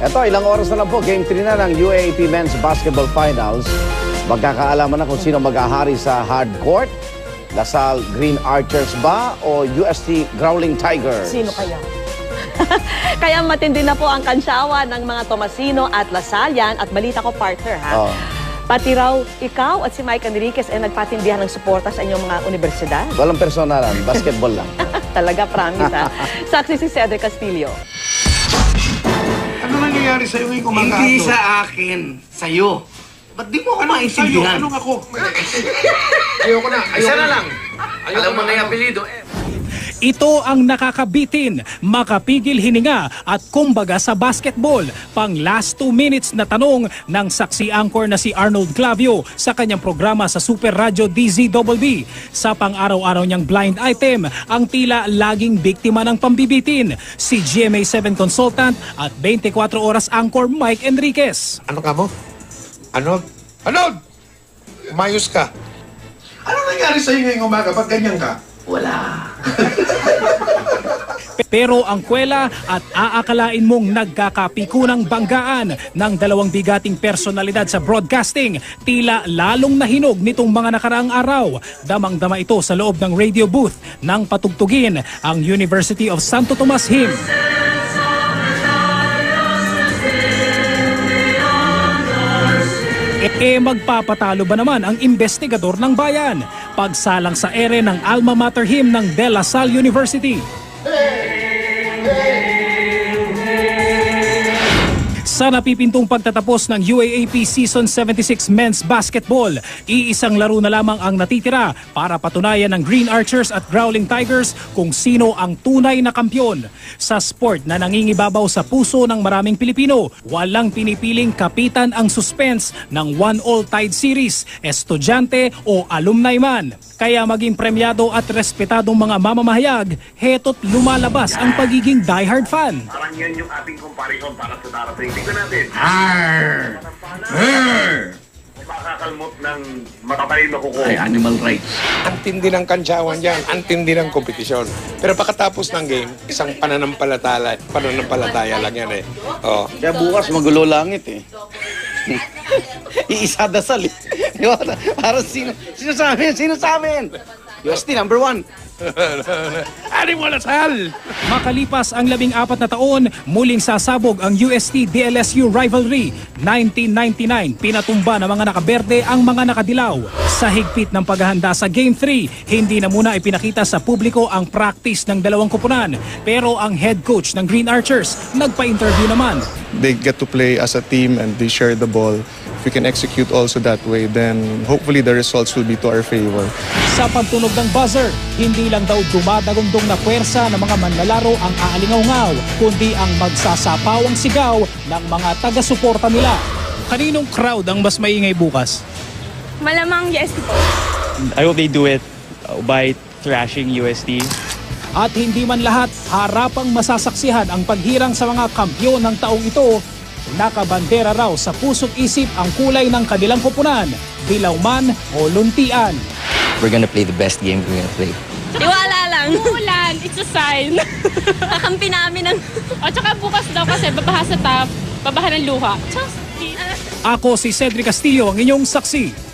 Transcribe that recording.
Eto, ilang oras na lang po, Game 3 na ng UAAP Men's Basketball Finals. Magkakaalaman na kung sino mag-ahari sa hard court. Lasal Green Archers ba o UST Growling Tigers? Sino kaya? Kaya matindi na po ang kansyawan ng mga Tomasino at Lasallian at balita ko partner ha. Oo. Pati raw ikaw at si Mike Enriquez ay nagpatindihan ng suporta sa inyong mga universidad. Walang personalan, basketball lang. Talaga promise ha. Saksi si Cedric Castillo. Ano nangyayari sa'yo ngayong kumakato? Hindi sa akin, sa'yo. Ba't di mo ako sa'yo? maintindihan? Anong ako? ayoko na. Ayoko Isa na lang. Alam mo na yung apelido. Eh. Ito ang nakakabitin, makapigil hininga at kumbaga sa basketball. Pang last two minutes na tanong ng saksi anchor na si Arnold Clavio sa kanyang programa sa Super Radio DZBB. Sa pang-araw-araw niyang blind item, ang tila laging biktima ng pambibitin, si GMA7 consultant at 24 oras anchor Mike Enriquez. Ano ka mo? Ano? Ano? Umayos ka. Ano nangyari sa'yo ngayong umaga? Ba't ganyan ka? Wala. Pero ang kwela at aakalain mong nagkakapikunang banggaan ng dalawang bigating personalidad sa broadcasting, tila lalong nahinog nitong mga nakaraang araw. Damang-dama ito sa loob ng radio booth ng patugtugin ang University of Santo Tomas Hymn. E magpapatalo ba naman ang investigador ng bayan? Pagsalang sa ere ng alma mater hymn ng De La Salle University. Sa napipintong pagtatapos ng UAAP Season 76 Men's Basketball, iisang laro na lamang ang natitira para patunayan ng Green Archers at Growling Tigers kung sino ang tunay na kampyon. Sa sport na nangingibabaw sa puso ng maraming Pilipino, walang pinipiling kapitan ang suspense ng One All Tide Series, estudyante o alumni man. Kaya maging premyado at respetadong mga mamamahayag, heto't lumalabas ang pagiging diehard fan. Parang yan yung ating comparison para sa darating. Natin. Arr! Arr! Makakalmot ng matatalino ko ko. Ay, animal rights. Ang tindi ng kansyawan dyan. Ang tindi ng kompetisyon. Pero pagkatapos ng game, isang pananampalataya, pananampalataya lang yan eh. Oh. Kaya bukas magulo langit eh. Iisa dasal eh. Di ba? Parang sino, sino sa amin? Sino sa amin? UST number one. Animal asal! Makalipas ang labing apat na taon, muling sasabog ang UST-DLSU rivalry. 1999, pinatumba ng mga nakaberde ang mga nakadilaw. Sa higpit ng paghahanda sa Game 3, hindi na muna ipinakita sa publiko ang practice ng dalawang kupunan. Pero ang head coach ng Green Archers, nagpa-interview naman. they get to play as a team and they share the ball. If we can execute also that way, then hopefully the results will be to our favor. Sa pagtunog ng buzzer, hindi lang daw dumadagundong na puwersa ng mga manlalaro ang aalingaw kundi ang magsasapawang sigaw ng mga taga-suporta nila. Kaninong crowd ang mas maingay bukas? Malamang yes po. I hope they do it uh, by thrashing USD. At hindi man lahat harapang masasaksihan ang paghirang sa mga kampyon ng taong ito, nakabandera raw sa puso't isip ang kulay ng kanilang kupunan, dilaw man o luntian. We're gonna play the best game we're gonna play. Tiwala lang. Umuulan, it's a sign. Kakampi namin ng... o tsaka bukas daw kasi babaha sa top, babaha ng luha. Just. Ako si Cedric Castillo, ang inyong saksi.